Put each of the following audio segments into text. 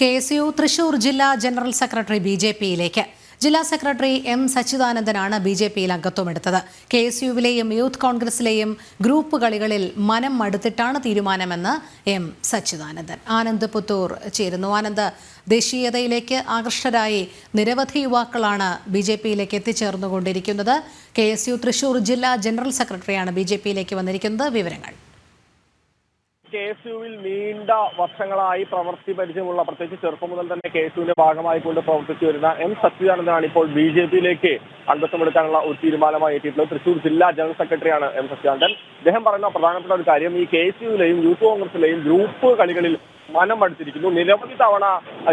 K S U Thrissur ജില്ലാ general secretary B J പിയിലേക്ക്. ജില്ലാ സെക്രട്ടറി എം സച്ചിദാനന്ദനാണ് ബി ജെ പിയിൽ അംഗത്വമെടുത്തത് കെ എസ് യുവിലെയും യൂത്ത് കോൺഗ്രസിലെയും ഗ്രൂപ്പ് കളികളിൽ മനം മടുത്തിട്ടാണ് തീരുമാനമെന്ന് എം സച്ചിദാനന്ദൻ. ആനന്ദ് പുത്തൂർ ചേരുന്നു. ആനന്ദ് ദേശീയതയിലേക്ക് ആകർഷ്ടരായി നിരവധി യുവാക്കളാണ് ബി ജെ പിയിലേക്ക് എത്തിച്ചേർന്നുകൊണ്ടിരിക്കുന്നത്. കെ എസ് യു തൃശൂർ ജില്ലാ ജനറൽ സെക്രട്ടറിയാണ് ബി ജെ പിയിലേക്ക് വന്നിരിക്കുന്നത്. വിവരങ്ങൾ. കെ എസ് യുവിൽ നീണ്ട വർഷങ്ങളായി പ്രവൃത്തി പരിചയമുള്ള പ്രത്യേകിച്ച് ചെറുപ്പം മുതൽ തന്നെ കെ എസ് യുവിന്റെ ഭാഗമായിക്കൊണ്ട് പ്രവർത്തിച്ചു വരുന്ന എം സച്ചിദാനന്ദനാണ് ഇപ്പോൾ ബി ജെ പിയിലേക്ക് അംഗത്വമെടുക്കാനുള്ള ഒരു തീരുമാനമായി എത്തിയിട്ടുള്ളത്. തൃശൂർ ജില്ലാ ജനറൽ സെക്രട്ടറിയാണ് എം സച്ചിദാനന്ദൻ അദ്ദേഹം പറയുന്ന പ്രധാനപ്പെട്ട ഒരു കാര്യം ഈ കെ എസ് യുവിലെയും യൂത്ത് കോൺഗ്രസിലെയും ഗ്രൂപ്പ് കളികളിൽ മനം മടുത്തിരിക്കുന്നു. നിരവധി തവണ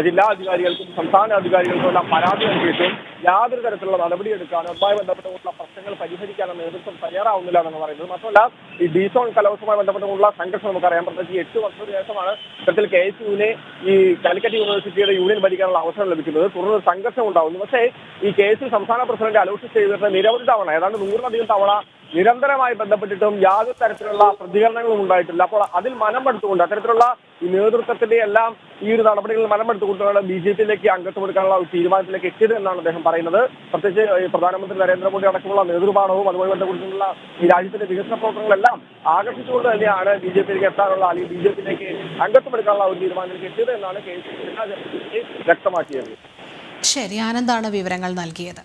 ജില്ലാ അധികാരികൾക്കും സംസ്ഥാന അധികാരികൾക്കും എല്ലാം പരാതി നൽകിയിട്ടും യാതൊരു തരത്തിലുള്ള നടപടിയെടുക്കാനോ അതുമായി ബന്ധപ്പെട്ടുള്ള പ്രശ്നങ്ങൾ പരിഹരിക്കാനോ നേതൃത്വം തയ്യാറാവുന്നില്ല എന്നാണ് പറയുന്നത്. മാത്രമല്ല ഈ ഡിസോൺ കലോത്സവമായി ബന്ധപ്പെട്ടുള്ള സംഘർഷം നമുക്കറിയാം പ്രത്യേകിച്ച് എട്ട് വർഷത്തിന് ശേഷമാണ് ഇത്തരത്തിൽ കെ എസ് യുവിനെ ഈ കാലിക്കറ്റ് യൂണിവേഴ്സിറ്റിയുടെ യൂണിയൻ ഭരിക്കാനുള്ള അവസരം ലഭിക്കുന്നത്. തുടർന്ന് സംഘർഷം ഉണ്ടാവുന്നു. പക്ഷേ ഈ കെ എസ് സംസ്ഥാന പ്രസിഡന്റ് അലോട്ട് ചെയ്തിട്ട് നിരവധി തവണ ഏതാണ്ട് നൂറിലധികം തവണ നിരന്തരമായി ബന്ധപ്പെട്ടിട്ടും യാതൊരു തരത്തിലുള്ള പ്രതികരണങ്ങളും ഉണ്ടായിട്ടില്ല. അപ്പോൾ അതിൽ മനമെടുത്തുകൊണ്ട് അത്തരത്തിലുള്ള ഈ നേതൃത്വത്തിന്റെ എല്ലാം ഈ ഒരു നടപടികളിൽ മനമെടുത്തുകൊണ്ടാണ് ബി ജെ പിയിലേക്ക് അംഗത്വം കൊടുക്കാനുള്ള ഒരു തീരുമാനത്തിലേക്ക് എത്തിയത് എന്നാണ് അദ്ദേഹം പറയുന്നത്. പ്രത്യേകിച്ച് പ്രധാനമന്ത്രി നരേന്ദ്രമോദി അടക്കമുള്ള നേതൃപാഠവും അതുമായി ബന്ധപ്പെട്ടുള്ള ഈ രാജ്യത്തിന്റെ വികസന പ്രവർത്തനങ്ങളെല്ലാം ആകർഷിച്ചുകൊണ്ട് തന്നെയാണ് ബി ജെ പിയിലേക്ക് എത്താനുള്ള അല്ലെങ്കിൽ ബി ജെ പിയിലേക്ക് അംഗത്വം എടുക്കാനുള്ള ഒരു തീരുമാനത്തിലേക്ക് എത്തിയത് എന്നാണ് കെ വ്യക്തമാക്കിയത്. ശരി ആനന്ദാണ് വിവരങ്ങൾ നൽകിയത്.